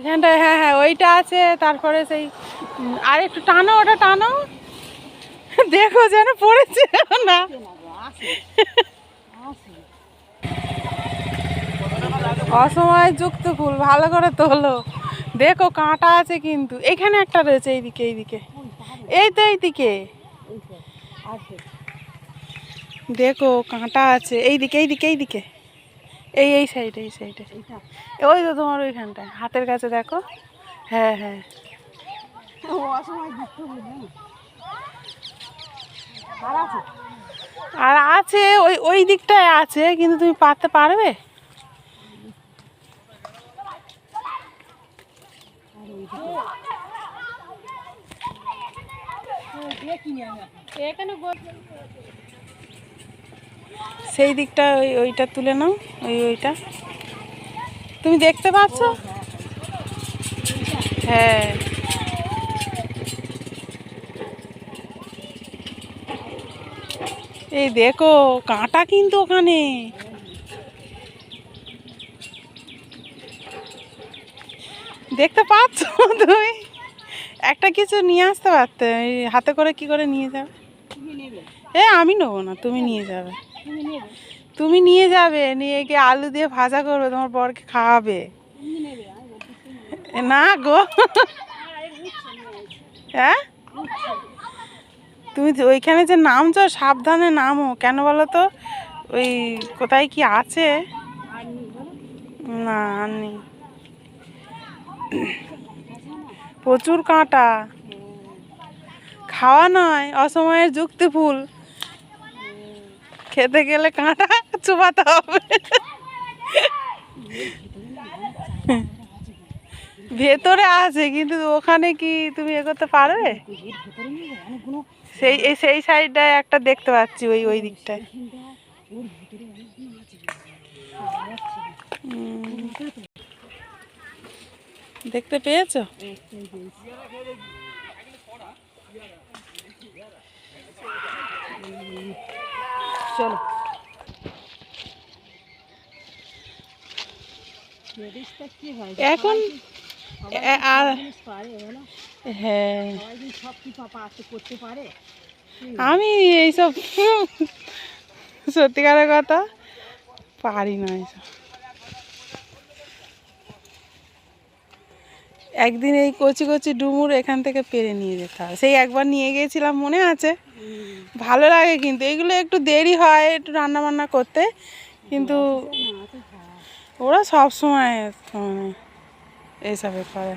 এখানটায় হ্যাঁ হ্যাঁ ওইটা আছে, তারপরে সেই আর একটু টানো, ওটা টানো। দেখো যেন পড়েছে না। অসময় যুক্ত ফুল, ভালো করে তোলো। দেখো কাঁটা আছে কিন্তু। এখানে একটা রয়েছে, এইদিকে এইদিকে। এই তো এইদিকে। দেখো কাঁটা আছে, এইদিকে এইদিকে এইদিকে। এই এই সাইডে এই সাইডে ওই তো তোমার ওইখানটায়, হাতের কাছে দেখো। হ্যাঁ হ্যাঁ। আর আছে, ওই ওই দিকটায় আছে, কিন্তু তুমি পারতে পারবে? সেই দিকটা ওই ওইটা তুলে নাও, ওই ওইটা। তুমি দেখতে পাচ্ছ? হ্যাঁ। এই দেখো, কাঁটা কিন্তু ওখানে। দেখতে পাচ্ছ তুমি? একটা কিছু নিয়ে আসতে পারতে হাতে করে কি করে নিয়ে যাবে? এ আমি নেব না তুমি নিয়ে যাবে। তুমি নিয়ে যাবে নিয়ে গিয়ে আলু দিয়ে ভাজা করবে তোমার বরকে খাওয়াবে। না গো। হ্যাঁ তুমি ওইখানে যে নামছো সাবধানে নামো। কেন বলো তো? ওই কোথায় কি আছে? না নেই প্রচুর কাঁটা। খাওয়া নয়, অসময়ের যুক্তি ফুল খেতে গেলে কাঁটা চুপাতে হবে। ভেতরে আছে, কিন্তু ওখানে কি তুমি এ করতে পারবে? সেই সেই সাইডটায় একটা দেখতে পাচ্ছি, ওই ওই দিকটায়। দেখতে পেয়েছ? চলো। এখন আর হ্যাঁ। সব কি করতে পারে আমি এইসব সত্যিকারের কথা পারি না এইসব। একদিন এই কচি কচি ডুমুর এখান থেকে পেরে নিয়ে যেতে হয়। সেই একবার নিয়ে গিয়েছিলাম মনে আছে? ভালো লাগে কিন্তু। এগুলো একটু দেরি হয় একটু রান্না বান্না করতে কিন্তু ওরা সব সময় এইসবে করে